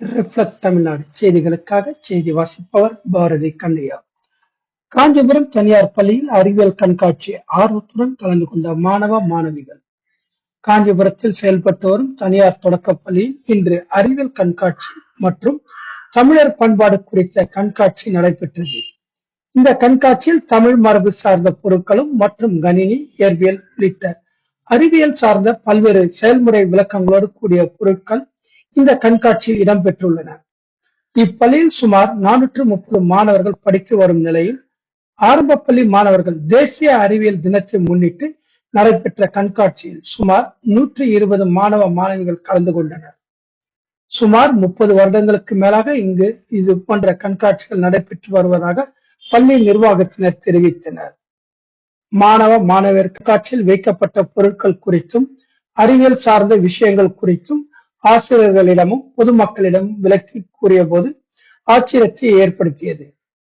Reflect Tamil Nadu செய்திகளுக்காக செய்தி வாசிப்பவர் பாரதி கண்ணையா. காஞ்சிபுரம் தனியார் பள்ளியில் அறிவியல் கண்காட்சி ஆர்வத்துடன் கலந்து கொண்ட மாணவ மாணவிகள். காஞ்சிபுரத்தில் செயல்பட்டு வரும் தனியார் தொடக்கப் பள்ளியில் இன்று அறிவியல் கண்காட்சி மற்றும் தமிழர் பண்பாடு குறித்த கண்காட்சி நடைபெற்றது. இந்த கண்காட்சியில் தமிழ் மரபு சார்ந்த பொருட்களும் மற்றும் கணினி இயற்பியல் உள்ளிட்ட அறிவியல் சார்ந்த பல்வேறு செயல்முறை விளக்கங்களோடு கூடிய பொருட்கள் இந்த கண்காட்சியில் இடம்பெற்றுள்ளன. இப்பள்ளியில் சுமார் நானூற்று முப்பது மாணவர்கள் படித்து வரும் நிலையில் ஆரம்ப பள்ளி மாணவர்கள் தேசிய அறிவியல் தினத்தை முன்னிட்டு நடைபெற்ற கண்காட்சியில் சுமார் நூற்றி இருபது மாணவ மாணவிகள் கலந்து கொண்டனர். சுமார் முப்பது வருடங்களுக்கு மேலாக இங்கு இது போன்ற கண்காட்சிகள் நடைபெற்று வருவதாக பள்ளி நிர்வாகத்தினர் தெரிவித்தனர். மாணவ மாணவர் காட்சியில் வைக்கப்பட்ட பொருட்கள் குறித்தும் அறிவியல் சார்ந்த விஷயங்கள் குறித்தும் ஆசிரியர்களிடமும் பொதுமக்களிடமும் விளக்கி கூறிய போது ஆச்சரியத்தை ஏற்படுத்தியது.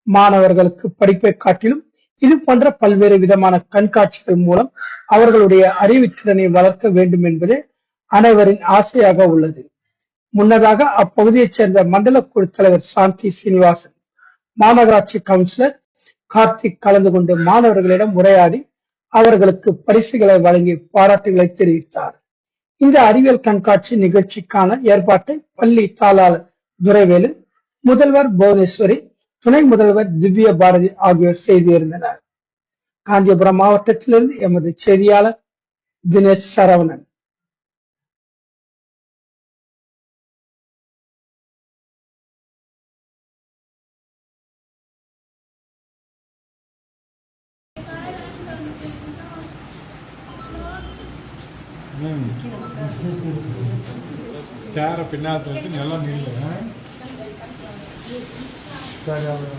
மாணவர்களுக்கு படிப்பை காட்டிலும் இது போன்ற பல்வேறு விதமான கண்காட்சிகள் மூலம் அவர்களுடைய அறிவுத்திறனை வளர்க்க வேண்டும் என்பதே அனைவரின் ஆசையாக உள்ளது. முன்னதாக அப்பகுதியைச் சேர்ந்த மண்டல குழு தலைவர் சாந்தி சீனிவாசன் மாநகராட்சி கவுன்சிலர் கார்த்திக் கலந்து கொண்டு மாணவர்களிடம் உரையாடி அவர்களுக்கு பரிசுகளை வழங்கி பாராட்டுகளை தெரிவித்தார். இந்த அறிவியல் கண்காட்சி நிகழ்ச்சிக்கான ஏற்பாட்டை பள்ளி தாளாளர் துரைவேலு முதல்வர் புவனேஸ்வரி துணை முதல்வர் திவ்ய பாரதி ஆகியோர் செய்திருந்தனர். காஞ்சிபுரம் மாவட்டத்திலிருந்து எமது செய்தியாளர் தினேஷ் சரவணன். சேரை பின்னாத்துல வச்சு நல்லா நில்லு? சரி அது